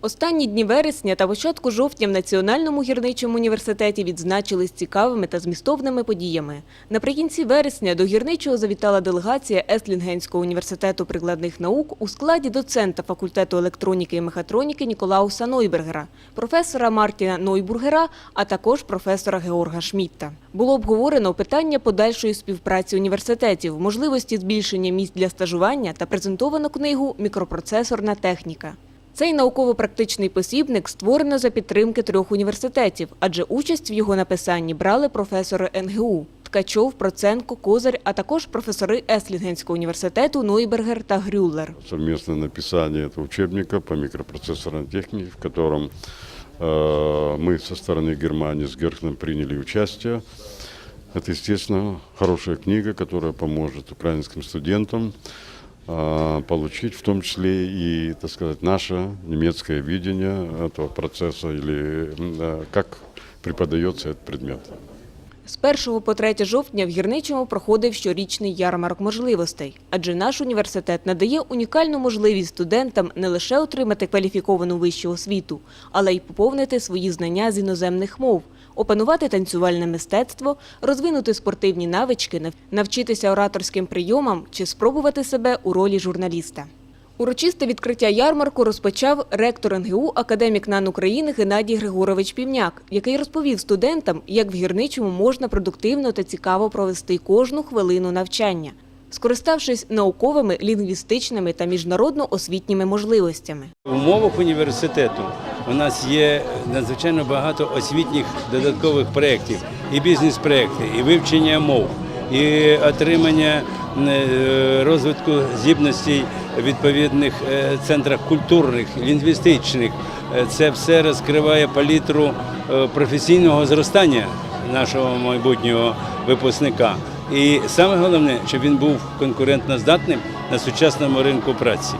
Останні дні вересня та початку жовтня в Національному гірничому університеті відзначились цікавими та змістовними подіями. Наприкінці вересня до гірничого завітала делегація Еслінгенського університету прикладних наук у складі доцента факультету електроніки і мехатроніки Ніколауса Нойбергера, професора Мартіна Нойбургера, а також професора Георга Шмітта. Було обговорено питання подальшої співпраці університетів, можливості збільшення місць для стажування та презентовано книгу Мікропроцесорна техніка. Цей науково-практичний посібник створено за підтримки трьох університетів, адже участь в його написанні брали професори НГУ Ткачов, Проценко, Козир, а також професори Еслінгенського університету Нойбергер та Грюллер. совместное написание этого учебника по микропроцессорной технике, в котором э, мы со стороны Германии с Герхном приняли участие. Это, естественно, хорошая книга, которая поможет украинским студентам э, получить в том числе и, так сказать, наше немецкое видение этого процесса или м, э, как преподается этот предмет. З 1 по 3 жовтня в Гірничому проходив щорічний ярмарок можливостей, адже наш університет надає унікальну можливість студентам не лише отримати кваліфіковану вищу освіту, але й поповнити свої знання з іноземних мов, опанувати танцювальне мистецтво, розвинути спортивні навички, навчитися ораторським прийомам чи спробувати себе у ролі журналіста. Урочисте відкриття ярмарку розпочав ректор НГУ академік НАН України Геннадій Григорович Півняк, який розповів студентам, як в гірничому можна продуктивно та цікаво провести кожну хвилину навчання, скориставшись науковими, лінгвістичними та міжнародно-освітніми можливостями. В умовах університету у нас є надзвичайно багато освітніх додаткових проєктів, і бізнес-проєкти, і вивчення мов, і отримання е, розвитку здібностей відповідних е, центрах культурних, лінгвістичних. Е, Це все розкриває палітру е, професійного зростання нашого майбутнього випускника. І саме головне, щоб він був конкурентноздатним на сучасному ринку праці.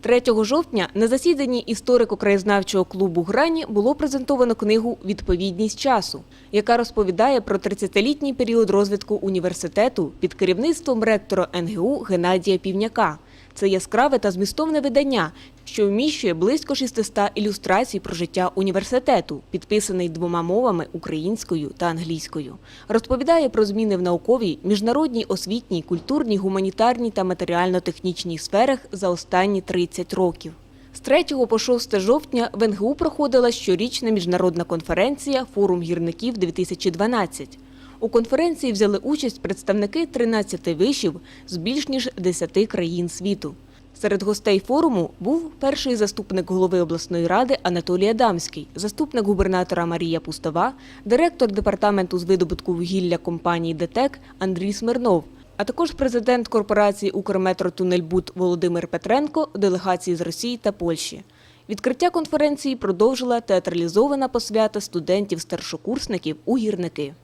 3 жовтня на засіданні історико-краєзнавчого клубу Грані було презентовано книгу Відповідність часу, яка розповідає про 30-літній період розвитку університету під керівництвом ректора НГУ Геннадія Півняка. Це яскраве та змістовне видання, що вміщує близько 600 ілюстрацій про життя університету, підписаний двома мовами українською та англійською. Розповідає про зміни в науковій, міжнародній, освітній, культурній, гуманітарній та матеріально-технічній сферах за останні 30 років. З 3 по 6 жовтня в НГУ проходила щорічна міжнародна конференція Форум гірників 2012. У конференції взяли участь представники 13 вишів з більш ніж 10 країн світу. Серед гостей форуму був перший заступник голови обласної ради Анатолій Адамський, заступник губернатора Марія Пустова, директор департаменту з видобутку вугілля компанії ДТЕК Андрій Смирнов, а також президент корпорації «Укрметротунельбуд» Володимир Петренко, делегації з Росії та Польщі. Відкриття конференції продовжила театралізована посвята студентів-старшокурсників у гірники.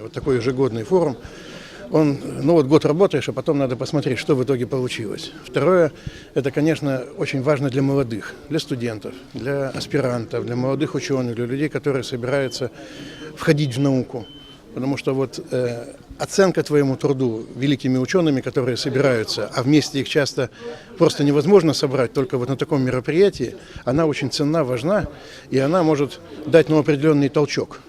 Вот такой ежегодный форум. Он, ну вот год работаешь, а потом надо посмотреть, что в итоге получилось. Второе, это, конечно, очень важно для молодых, для студентов, для аспирантов, для молодых ученых, для людей, которые собираются входить в науку. Потому что вот э, оценка твоему труду великими учеными, которые собираются, а вместе их часто просто невозможно собрать только вот на таком мероприятии, она очень ценна, важна, и она может дать ну, определенный толчок.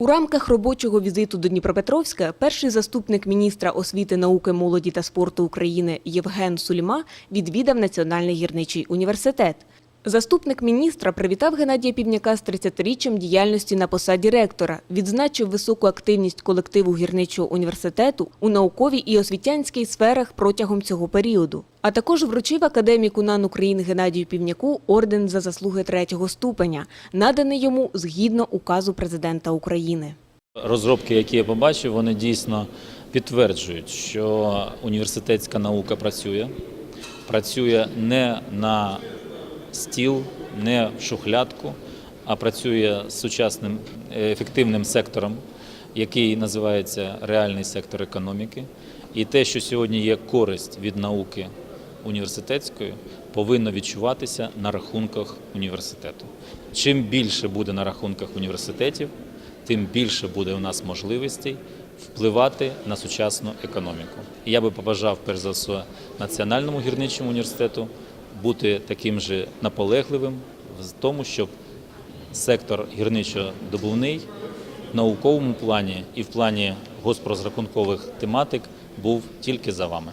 У рамках робочого візиту до Дніпропетровська перший заступник міністра освіти, науки, молоді та спорту України Євген Сульма відвідав Національний гірничий університет. Заступник міністра привітав Геннадія Півняка з 30-річчям діяльності на посаді ректора, відзначив високу активність колективу гірничого університету у науковій і освітянській сферах протягом цього періоду. А також вручив академіку НАН України Геннадію Півняку орден за заслуги третього ступеня, наданий йому згідно указу президента України. Розробки, які я побачив, вони дійсно підтверджують, що університетська наука працює, працює не на стіл, не в шухлядку, а працює з сучасним е, ефективним сектором, який називається реальний сектор економіки. І те, що сьогодні є користь від науки університетської, повинно відчуватися на рахунках університету. Чим більше буде на рахунках університетів, тим більше буде у нас можливостей впливати на сучасну економіку. І я би побажав перш за все Національному гірничому університету бути таким же наполегливим в тому, щоб сектор гірничо-добувний в науковому плані і в плані госпрозрахункових тематик був тільки за вами.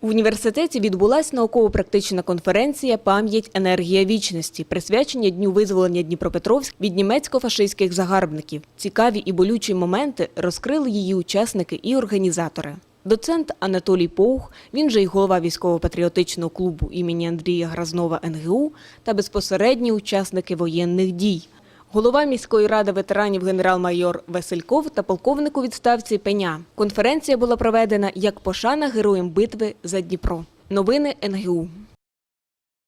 В університеті відбулась науково-практична конференція Пам'ять енергія вічності, присвячення Дню визволення Дніпропетровськ від німецько-фашистських загарбників. Цікаві і болючі моменти розкрили її учасники і організатори. Доцент Анатолій Поух, він же й голова військово-патріотичного клубу імені Андрія Гразнова НГУ та безпосередні учасники воєнних дій. Голова міської ради ветеранів генерал-майор Васильков та полковник у відставці Пеня. Конференція була проведена як пошана героям битви за Дніпро. Новини НГУ.